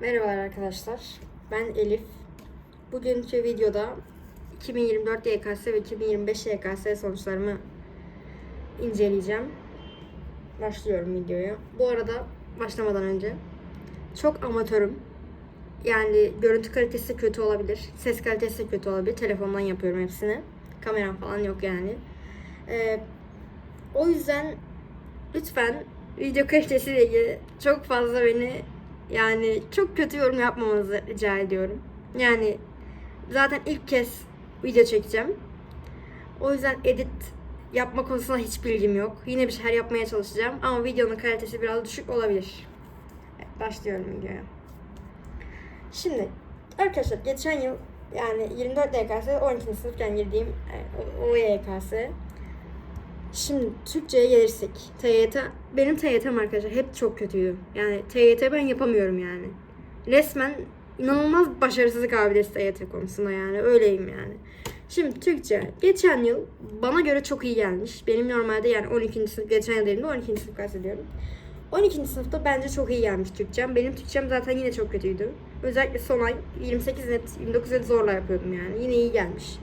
Merhabalar arkadaşlar. Ben Elif. Bugünkü videoda 2024 YKS ve 2025 YKS sonuçlarımı inceleyeceğim. Başlıyorum videoya. Bu arada başlamadan önce çok amatörüm. Yani görüntü kalitesi kötü olabilir. Ses kalitesi kötü olabilir. Telefondan yapıyorum hepsini. Kameram falan yok yani. Ee, o yüzden lütfen video kalitesiyle ilgili çok fazla beni yani çok kötü yorum yapmamanızı rica ediyorum. Yani zaten ilk kez video çekeceğim. O yüzden edit yapma konusunda hiç bilgim yok. Yine bir şeyler yapmaya çalışacağım ama videonun kalitesi biraz düşük olabilir. Evet, başlıyorum videoya. Şimdi arkadaşlar geçen yıl yani 24 YKS 12. sınıfken girdiğim e, o, o YKS Şimdi Türkçe'ye gelirsek. TYT, benim TYT'm arkadaşlar hep çok kötüydü. Yani TYT ben yapamıyorum yani. Resmen inanılmaz başarısız kabiliyet TYT konusunda yani. Öyleyim yani. Şimdi Türkçe. Geçen yıl bana göre çok iyi gelmiş. Benim normalde yani 12. sınıf, geçen yıl değilim de 12. sınıf kastediyorum. 12. sınıfta bence çok iyi gelmiş Türkçem. Benim Türkçem zaten yine çok kötüydü. Özellikle son ay 28 net, 29 net zorla yapıyordum yani. Yine iyi gelmiş.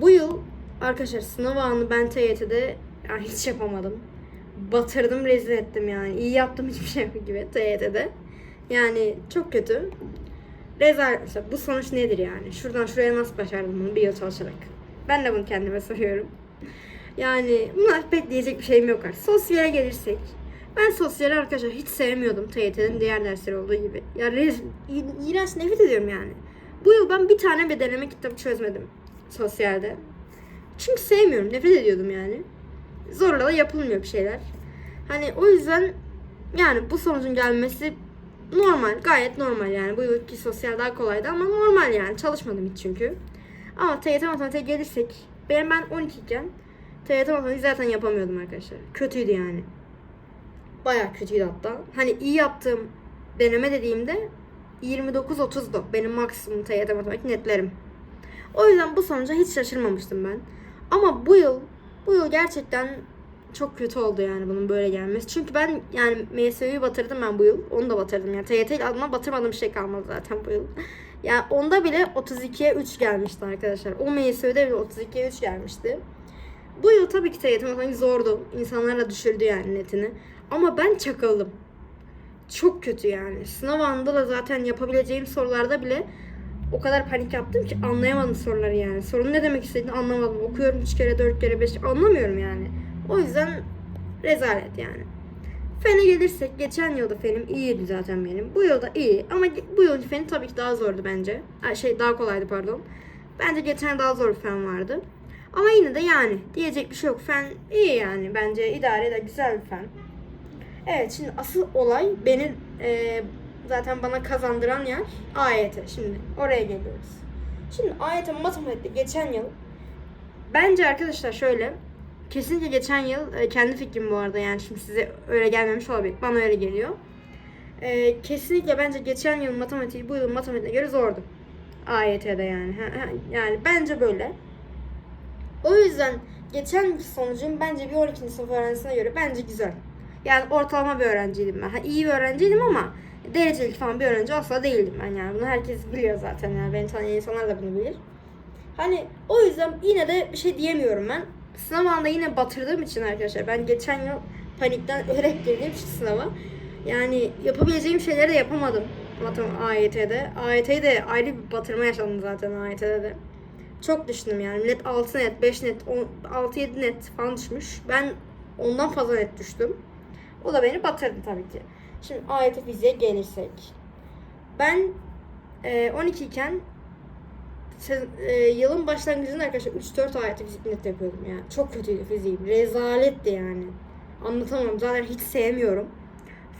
Bu yıl arkadaşlar sınav anı ben TYT'de yani hiç yapamadım. Batırdım, rezil ettim yani. İyi yaptım hiçbir şey yok gibi TYT'de. Yani çok kötü. Rezalet mesela. Bu sonuç nedir yani? Şuradan şuraya nasıl başardım bunu bir yıl çalışarak? Ben de bunu kendime soruyorum. Yani pek diyecek bir şeyim yok artık. Sosyale gelirsek. Ben sosyali arkadaşlar hiç sevmiyordum TYT'nin diğer dersleri olduğu gibi. Ya rez, i- iğrenç nefret ediyorum yani. Bu yıl ben bir tane bir deneme kitabı çözmedim sosyalde. Çünkü sevmiyorum, nefret ediyordum yani. Zorla da yapılmıyor bir şeyler. Hani o yüzden yani bu sonucun gelmesi normal, gayet normal yani. Bu yılki sosyal daha kolaydı ama normal yani. Çalışmadım hiç çünkü. Ama TYT matematiğe gelirsek, benim ben 12 iken TYT matematiği zaten yapamıyordum arkadaşlar. Kötüydü yani. Bayağı kötüydü hatta. Hani iyi yaptığım deneme dediğimde 29-30'du. Benim maksimum TYT matematik netlerim. O yüzden bu sonuca hiç şaşırmamıştım ben. Ama bu yıl, bu yıl gerçekten çok kötü oldu yani bunun böyle gelmesi. Çünkü ben yani MSÜ'yü batırdım ben bu yıl. Onu da batırdım yani. TYT adına batırmadığım şey kalmadı zaten bu yıl. Yani onda bile 32'ye 3 gelmişti arkadaşlar. O MSÜ'de bile 32'ye 3 gelmişti. Bu yıl tabii ki TYT matematik zordu. İnsanlarla düşürdü yani netini. Ama ben çakıldım. Çok kötü yani. Sınav anında da zaten yapabileceğim sorularda bile o kadar panik yaptım ki anlayamadım soruları yani. Sorunun ne demek istediğini anlamadım. Okuyorum 3 kere, 4 kere, 5 anlamıyorum yani. O yüzden rezalet yani. Fene gelirsek geçen yılda fenim iyiydi zaten benim. Bu yılda iyi ama bu yılki fenim tabii ki daha zordu bence. Şey daha kolaydı pardon. Bence geçen daha zor bir fen vardı. Ama yine de yani diyecek bir şey yok. Fen iyi yani bence idare eder güzel bir fen. Evet şimdi asıl olay beni e, zaten bana kazandıran yer AYT. Şimdi oraya geliyoruz. Şimdi AYT matematikte geçen yıl bence arkadaşlar şöyle kesinlikle geçen yıl e, kendi fikrim bu arada yani şimdi size öyle gelmemiş olabilir. Bana öyle geliyor. E, kesinlikle bence geçen yıl matematiği bu yıl matematiğe göre zordu. AYT'de yani. Yani bence böyle. O yüzden geçen yılki sonucum bence bir 12. sınıf öğrencisine göre bence güzel. Yani ortalama bir öğrenciydim ben. Ha, iyi bir öğrenciydim ama derecelik falan bir öğrenci asla değildim ben yani. Bunu herkes biliyor zaten yani. Beni tanıyan insanlar da bunu bilir. Hani o yüzden yine de bir şey diyemiyorum ben. Sınav anında yine batırdığım için arkadaşlar. Ben geçen yıl panikten ölerek girdiğim için sınava. Yani yapabileceğim şeyleri de yapamadım. AYT'de. AYT'yi de ayrı bir batırma yaşadım zaten AYT'de de. Çok düştüm yani. Millet 6 net, 5 net, 6-7 net falan düşmüş. Ben ondan fazla net düştüm. O da beni batırdı tabii ki. Şimdi AYT fiziğe gelirsek. Ben e, 12 iken e, yılın başlangıcında arkadaşlar 3-4 AYT fizik net yapıyordum ya. Çok kötüydü fiziğim. Rezaletti yani. Anlatamam. Zaten hiç sevmiyorum.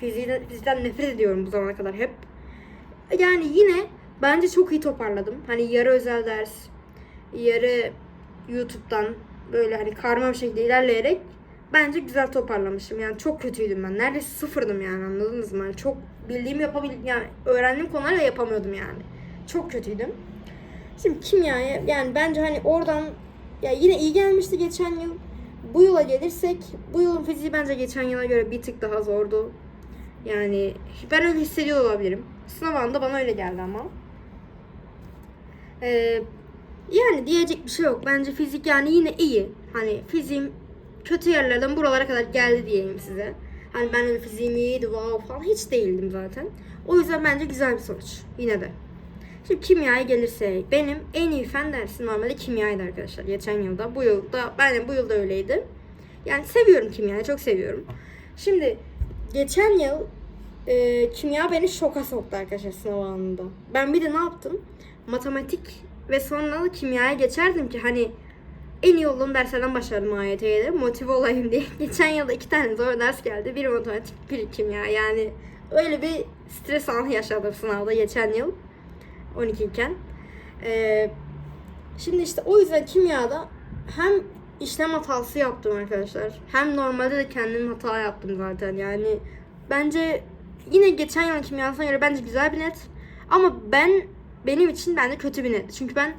Fizikten, fizikten nefret ediyorum bu zamana kadar hep. Yani yine bence çok iyi toparladım. Hani yarı özel ders, yarı YouTube'dan böyle hani karma bir şekilde ilerleyerek bence güzel toparlamışım. Yani çok kötüydüm ben. Neredeyse sıfırdım yani anladınız mı? Yani çok bildiğim yapabildim yani öğrendiğim konularla yapamıyordum yani. Çok kötüydüm. Şimdi kimyaya yani bence hani oradan ya yine iyi gelmişti geçen yıl. Bu yıla gelirsek bu yılın fiziği bence geçen yıla göre bir tık daha zordu. Yani ben öyle hissediyor olabilirim. Sınav anında bana öyle geldi ama. Ee, yani diyecek bir şey yok. Bence fizik yani yine iyi. Hani fiziğim kötü yerlerden buralara kadar geldi diyeyim size. Hani ben öyle fiziğim iyiydi wow falan hiç değildim zaten. O yüzden bence güzel bir sonuç yine de. Şimdi kimyaya gelirse benim en iyi fen dersi normalde kimyaydı arkadaşlar geçen yılda. Bu yılda ben bu yılda öyleydi. Yani seviyorum kimyayı çok seviyorum. Şimdi geçen yıl e, kimya beni şoka soktu arkadaşlar sınav anında. Ben bir de ne yaptım? Matematik ve sonra da kimyaya geçerdim ki hani en iyi olduğum derslerden başladım AYT'ye de motive olayım diye. Geçen yılda iki tane zor ders geldi. Biri matematik, biri kimya. Yani öyle bir stres anı yaşadım sınavda geçen yıl. 12 iken. Ee, şimdi işte o yüzden kimyada hem işlem hatası yaptım arkadaşlar. Hem normalde de kendim hata yaptım zaten. Yani bence yine geçen yıl kimyasına göre bence güzel bir net. Ama ben benim için bence kötü bir net. Çünkü ben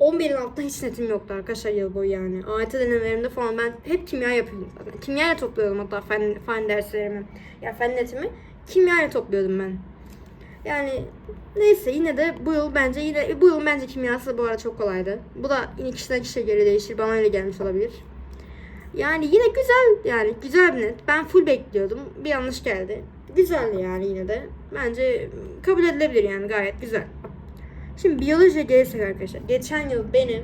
11'in altında hiç netim yoktu arkadaşlar yıl boyu yani. AYT denemelerimde falan ben hep kimya yapıyordum zaten. Kimyayla topluyordum hatta fen, fen derslerimi. Ya fen netimi kimyayla topluyordum ben. Yani neyse yine de bu yıl bence yine bu yıl bence kimyası bu arada çok kolaydı. Bu da yine kişiden kişiye göre değişir. Bana öyle gelmiş olabilir. Yani yine güzel yani güzel bir net. Ben full bekliyordum. Bir yanlış geldi. Güzeldi yani yine de. Bence kabul edilebilir yani gayet güzel. Şimdi biyolojiye gelirsek arkadaşlar. Geçen yıl benim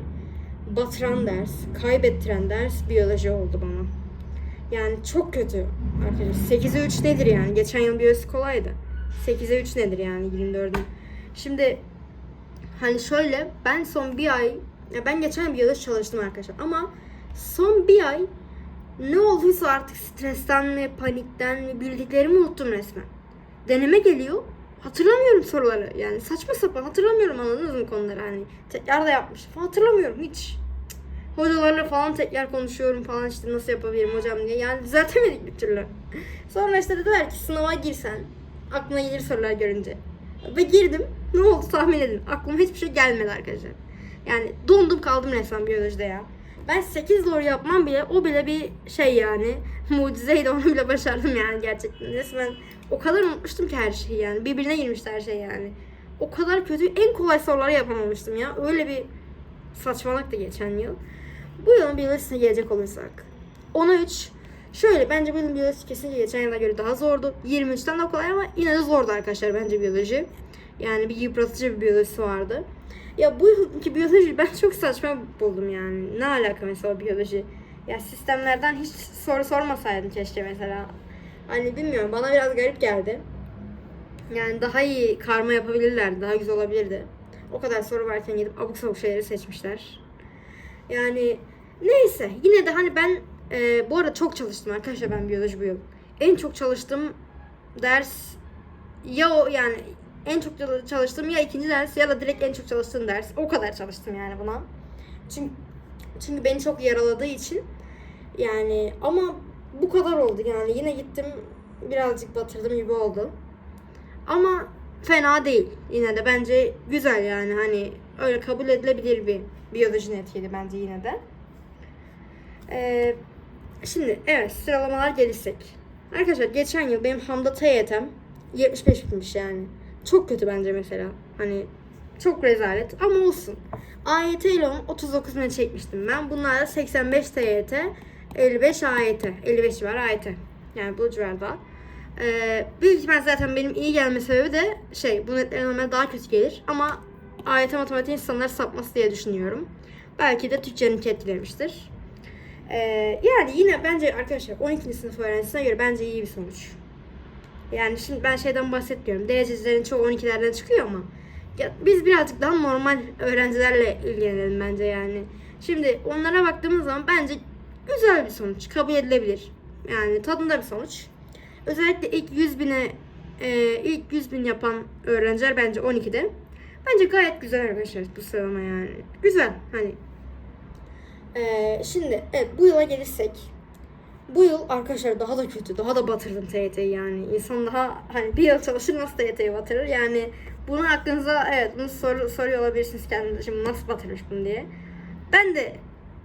batıran ders, kaybettiren ders biyoloji oldu bana. Yani çok kötü arkadaşlar. 8'e 3 nedir yani? Geçen yıl biyoloji kolaydı. 8'e 3 nedir yani 24'ün? Şimdi hani şöyle ben son bir ay ya ben geçen yıl biyoloji çalıştım arkadaşlar ama son bir ay ne olduysa artık stresten mi panikten mi bildiklerimi unuttum resmen. Deneme geliyor hatırlamıyorum soruları yani saçma sapan hatırlamıyorum anladınız mı konuları hani tekrar da yapmış falan hatırlamıyorum hiç. Hocalarla falan tekrar konuşuyorum falan işte nasıl yapabilirim hocam diye yani düzeltemedik bir türlü. Sonra işte dediler ki sınava girsen aklına gelir sorular görünce. Ve girdim. Ne oldu tahmin edin. Aklıma hiçbir şey gelmedi arkadaşlar. Yani dondum kaldım resmen biyolojide ya. Ben 8 doğru yapmam bile o bile bir şey yani. Mucizeydi onu bile başardım yani gerçekten. Resmen o kadar unutmuştum ki her şeyi yani. Birbirine girmişti her şey yani. O kadar kötü en kolay soruları yapamamıştım ya. Öyle bir saçmalıktı geçen yıl. Bu yılın biyolojisine gelecek olursak. 10'a 3 Şöyle bence benim biyoloji kesinlikle geçen yıla göre daha zordu. 23'ten de kolay ama yine de zordu arkadaşlar bence biyoloji. Yani bir yıpratıcı bir biyolojisi vardı. Ya bu yılki biyoloji ben çok saçma buldum yani. Ne alaka mesela biyoloji? Ya sistemlerden hiç soru sormasaydım keşke mesela. Hani bilmiyorum bana biraz garip geldi. Yani daha iyi karma yapabilirlerdi. Daha güzel olabilirdi. O kadar soru varken gidip abuk sabuk şeyleri seçmişler. Yani neyse yine de hani ben ee, bu arada çok çalıştım arkadaşlar ben biyoloji bu yıl. En çok çalıştığım ders ya o yani en çok çalıştığım ya ikinci ders ya da direkt en çok çalıştığım ders. O kadar çalıştım yani buna. Çünkü çünkü beni çok yaraladığı için yani ama bu kadar oldu yani yine gittim birazcık batırdım gibi oldu. Ama fena değil. Yine de bence güzel yani hani öyle kabul edilebilir bir biyoloji netiydi bence yine de. Ee, Şimdi evet sıralamalar gelirsek. Arkadaşlar geçen yıl benim Hamda TYT'm 75 bitmiş yani. Çok kötü bence mesela. Hani çok rezalet ama olsun. AYT ile 39 ne çekmiştim ben. Bunlar 85 TYT, 55 AYT. 55 civarı AYT. Yani bu civarda. Ee, büyük ihtimal zaten benim iyi gelme sebebi de şey bu netlerin normalde daha kötü gelir. Ama AYT matematik insanları sapması diye düşünüyorum. Belki de Türkçenin etkilemiştir. Ee, yani yine bence arkadaşlar 12. sınıf öğrencisine göre bence iyi bir sonuç. Yani şimdi ben şeyden bahsetmiyorum. Derececilerin çoğu 12'lerden çıkıyor ama ya biz birazcık daha normal öğrencilerle ilgilenelim bence yani. Şimdi onlara baktığımız zaman bence güzel bir sonuç. Kabul edilebilir. Yani tadında bir sonuç. Özellikle ilk 100 bine e, ilk 100 bin yapan öğrenciler bence 12'de. Bence gayet güzel arkadaşlar bu sıralama yani. Güzel hani ee, şimdi evet bu yıla gelirsek bu yıl arkadaşlar daha da kötü, daha da batırdım TYT'yi yani. İnsan daha hani bir yıl çalışır nasıl TYT'yi batırır yani bunu aklınıza evet bunu sor, soruyor olabilirsiniz kendinize şimdi nasıl batırmış bunu diye. Ben de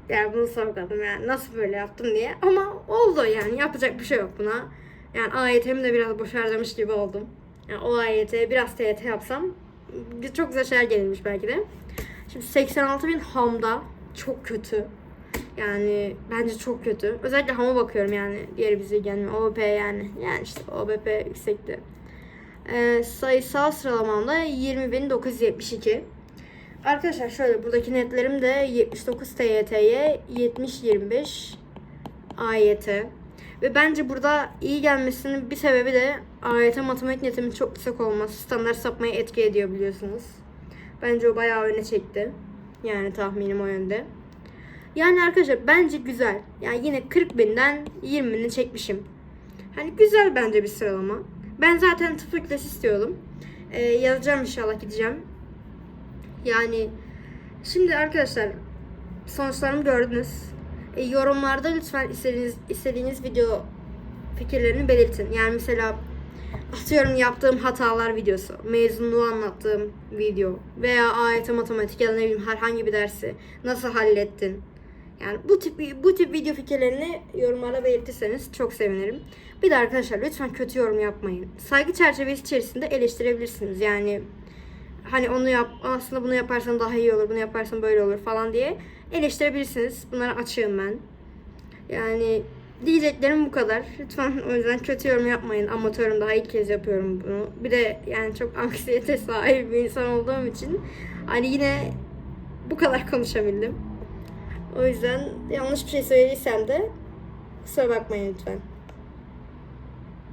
yani bunu sorguladım yani nasıl böyle yaptım diye ama oldu yani yapacak bir şey yok buna. Yani AYT'mi de biraz boş harcamış gibi oldum. Yani o AYT biraz TYT yapsam çok güzel şeyler gelirmiş belki de. Şimdi 86 bin hamda çok kötü. Yani bence çok kötü. Özellikle hama bakıyorum yani. Diğeri bize gelmiyor. OBP yani. Yani işte OBP yüksekti. Ee, sayısal sıralamamda 20.972. Arkadaşlar şöyle buradaki netlerim de 79 TYT'ye 70-25 AYT. Ve bence burada iyi gelmesinin bir sebebi de AYT matematik netimin çok yüksek olması. Standart sapmayı etki ediyor biliyorsunuz. Bence o bayağı öne çekti. Yani tahminim o yönde. Yani arkadaşlar bence güzel. Yani yine 40 binden 20 bini çekmişim. Hani güzel bence bir sıralama. Ben zaten tıp fakültesi istiyordum. Ee, yazacağım inşallah gideceğim. Yani şimdi arkadaşlar sonuçlarımı gördünüz. E, yorumlarda lütfen istediğiniz, istediğiniz video fikirlerini belirtin. Yani mesela atıyorum yaptığım hatalar videosu, mezunluğu anlattığım video veya AYT matematik ya da ne bileyim herhangi bir dersi nasıl hallettin? Yani bu tip bu tip video fikirlerini yorumlara belirtirseniz çok sevinirim. Bir de arkadaşlar lütfen kötü yorum yapmayın. Saygı çerçevesi içerisinde eleştirebilirsiniz. Yani hani onu yap aslında bunu yaparsan daha iyi olur, bunu yaparsan böyle olur falan diye eleştirebilirsiniz. Bunlara açığım ben. Yani diyeceklerim bu kadar. Lütfen o yüzden kötü yorum yapmayın. Amatörüm daha ilk kez yapıyorum bunu. Bir de yani çok anksiyete sahibi bir insan olduğum için hani yine bu kadar konuşabildim. O yüzden yanlış bir şey söylediysem de kusura bakmayın lütfen.